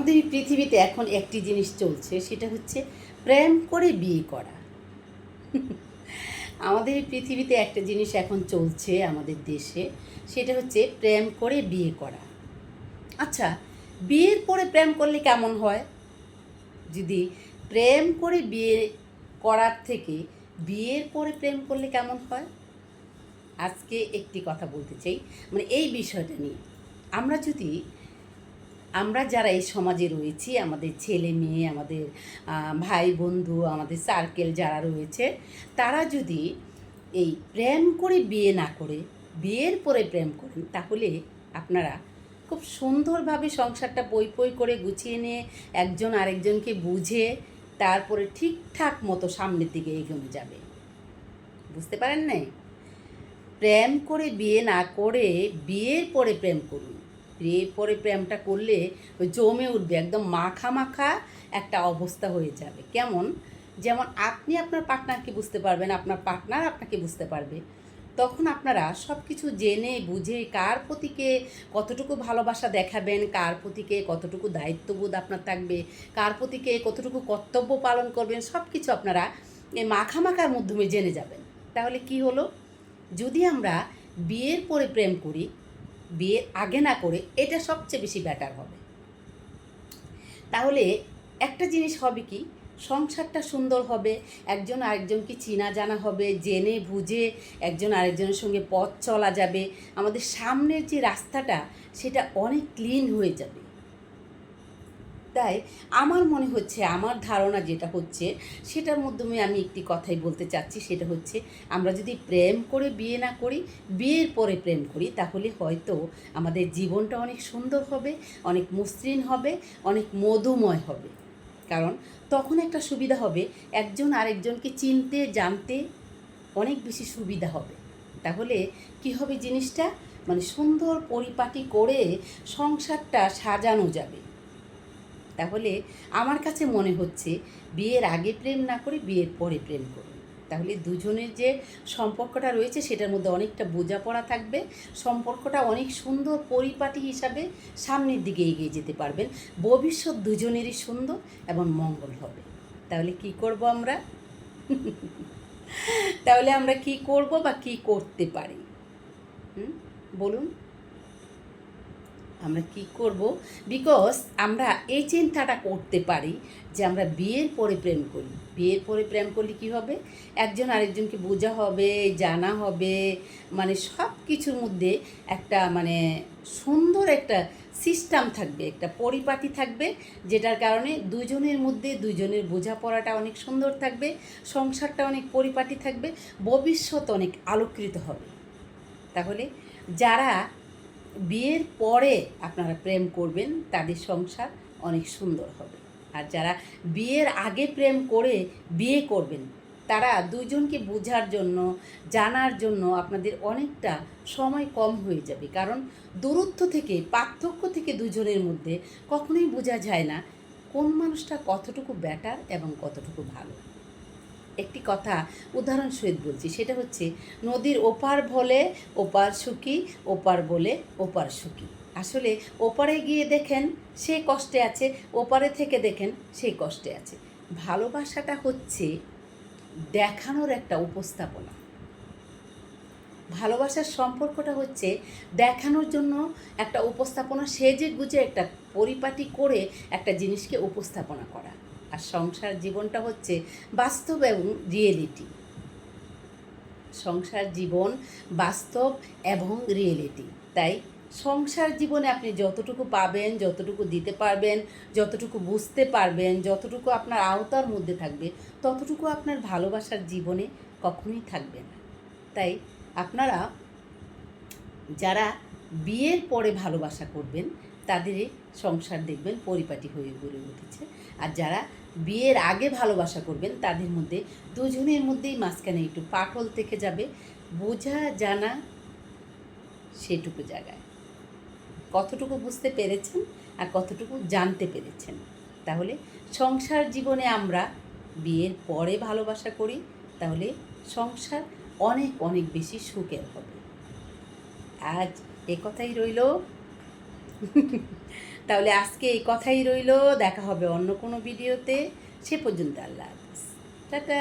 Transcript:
আমাদের এই পৃথিবীতে এখন একটি জিনিস চলছে, সেটা হচ্ছে প্রেম করে বিয়ে করা। আমাদের এই পৃথিবীতে একটা জিনিস এখন চলছে আমাদের দেশে, সেটা হচ্ছে প্রেম করে বিয়ে করা। আচ্ছা বিয়ের পরে প্রেম করলে কেমন হয়? যদি প্রেম করে বিয়ে করার থেকে বিয়ের পরে প্রেম করলে কেমন হয়? আজকে একটি কথা বলতে চাই। মানে এই বিষয়টা নিয়ে। আমরা যদি আমরা যারা এই সমাজে রয়েছি, আমাদের ছেলে মেয়ে, আমাদের ভাই বন্ধু, আমাদের সার্কেল যারা রয়েছে, তারা যদি এই প্রেম করে বিয়ে না করে, বিয়ের পরে প্রেম করেন, তাহলে আপনারা খুব সুন্দরভাবে সংসারটা বই পই করে গুছিয়ে নিয়ে একজন আরেকজনকে বুঝে তারপরে ঠিকঠাক মতো সামনের দিকে এগোনো যাবে। বুঝতে পারেন নাই? প্রেম করে বিয়ে না করে বিয়ের পরে প্রেম করুন। বিয়ের পরে প্রেমটা করলে ওই জমে উঠবে, একদম মাখা মাখা একটা অবস্থা হয়ে যাবে। কেমন? যেমন আপনি আপনার পার্টনারকে বুঝতে পারবেন, আপনার পার্টনার আপনাকে বুঝতে পারবে। তখন আপনারা সব কিছু জেনে বুঝে কার প্রতিকে কতটুকু ভালোবাসা দেখাবেন, কার প্রতিকে কতটুকু দায়িত্ববোধ আপনার থাকবে, কার প্রতিকে কতটুকু কর্তব্য পালন করবেন সব কিছু আপনারা এই মাখামাখার মাধ্যমে জেনে যাবেন। তাহলে কি হলো? যদি আমরা বিয়ের পরে প্রেম করি বিয়ের আগে না করে এটা সবচেয়ে বেশি ব্যাটার হবে। তাহলে একটা জিনিস হবে কি, সংসারটা সুন্দর হবে, একজন আরেকজনকে চেনা জানা হবে, জেনে বুঝে একজন আরেকজনের সঙ্গে পথ চলা যাবে, আমাদের সামনের যে রাস্তাটা সেটা অনেক ক্লিন হয়ে যাবে। তাই আমার মনে হচ্ছে, আমার ধারণা যেটা হচ্ছে, সেটার মাধ্যমে আমি একটি কথাই বলতে চাচ্ছি, সেটা হচ্ছে, আমরা যদি প্রেম করে বিয়ে না করি, বিয়ের পরে প্রেম করি, তাহলে হয়তো আমাদের জীবনটা অনেক সুন্দর হবে, অনেক মসৃণ হবে, অনেক মধুময় হবে। কারণ তখন একটা সুবিধা হবে, একজন আরেকজনকে চিনতে, জানতে অনেক বেশি সুবিধা হবে। তাহলে কি হবে জিনিসটা? মানে সুন্দর পরিপাটি করে সংসারটা সাজানো যাবে। তাহলে আমার কাছে মনে হচ্ছে বিয়ের আগে প্রেম না করে বিয়ের পরে প্রেম করুন। তাহলে দুজনের যে সম্পর্কটা রয়েছে সেটার মধ্যে অনেকটা বোঝাপড়া থাকবে, সম্পর্কটা অনেক সুন্দর পরিপাটি হিসাবে সামনের দিকে এগিয়ে যেতে পারবেন। ভবিষ্যৎ দুজনেরই সুন্দর এবং মঙ্গল হবে। তাহলে কি করব আমরা? তাহলে আমরা কি করব বা কি করতে পারি? বলুন। আমরা কি করব? বিকজ আমরা এই চিন্তাটা করতে পারি যে আমরা বিয়ের পরে প্রেম করি। বিয়ের পরে প্রেম করলে কি হবে? একজন আরেকজনকে বোঝা হবে, জানা হবে মানে সব কিছুর মধ্যে একটা মানে সুন্দর একটা সিস্টেম থাকবে, একটা পরিপাটি থাকবে, যেটার কারণে দুজনের মধ্যে দুজনের বোঝাপড়াটা অনেক সুন্দর থাকবে, সংসারটা অনেক পরিপাটি থাকবে, ভবিষ্যৎ অনেক আলোকৃত হবে। তাহলে যারা বিয়ের পরে আপনারা প্রেম করবেন, তাদের সংসার অনেক সুন্দর হবে। আর যারা বিয়ের আগে প্রেম করে বিয়ে করবেন, তারা দুজনকে বোঝার জন্য, জানার জন্য আপনাদের অনেকটা সময় কম হয়ে যাবে। কারণ দূরত্ব থেকে, পার্থক্য থেকে দুজনের মধ্যে কখনোই বোঝা যায় না কোন মানুষটা কতটুকু ব্যাটার এবং কতটুকু ভালো। একটি কথা উদাহরণসহিত বলছি, সেটা হচ্ছে নদীর ওপার বলে ওপার সুখী, ওপার বলে ওপার সুখী। আসলে ওপারে গিয়ে দেখেন সে কষ্টে আছে, ওপারে থেকে দেখেন সে কষ্টে আছে। ভালোবাসাটা হচ্ছে দেখানোর একটা উপস্থাপনা। ভালোবাসার সম্পর্কটা হচ্ছে দেখানোর জন্য একটা উপস্থাপনা, সেজে গুজে একটা পরিপাটি করে একটা জিনিসকে উপস্থাপনা করা। আর সংসার জীবনটা হচ্ছে বাস্তব এবং রিয়েলিটি সংসার জীবন বাস্তব এবং রিয়েলিটি তাই সংসার জীবনে আপনি যতটুকু পাবেন, যতটুকু দিতে পারবেন, যতটুকু বুঝতে পারবেন, যতটুকু আপনার আওতার মধ্যে থাকবে, ততটুকু আপনার ভালোবাসার জীবনে কখনোই থাকবে না। তাই আপনারা যারা বিয়ের পরে ভালোবাসা করবেন তাদের সংসার দেখবেন, পরিপাটি হয়ে গড়ে উঠেছে। আর যারা বিয়ের আগে ভালোবাসা করবেন, তাদের মধ্যে দুজনের মধ্যেই মাঝখানে একটু পাটল থেকে যাবে, বোঝা জানা সেটুকু জায়গায়। কতটুকু বুঝতে পেরেছেন আর কতটুকু জানতে পেরেছেন? তাহলে সংসার জীবনে আমরা বিয়ের পরে ভালোবাসা করি, তাহলে সংসার অনেক অনেক বেশি সুখের হবে। আজ এ কথাই রইল। তাহলে আজকে এই কথাই রইল, দেখা হবে অন্য কোনো ভিডিওতে। সে পর্যন্ত আল্লাহ হাফিজ। টাটা।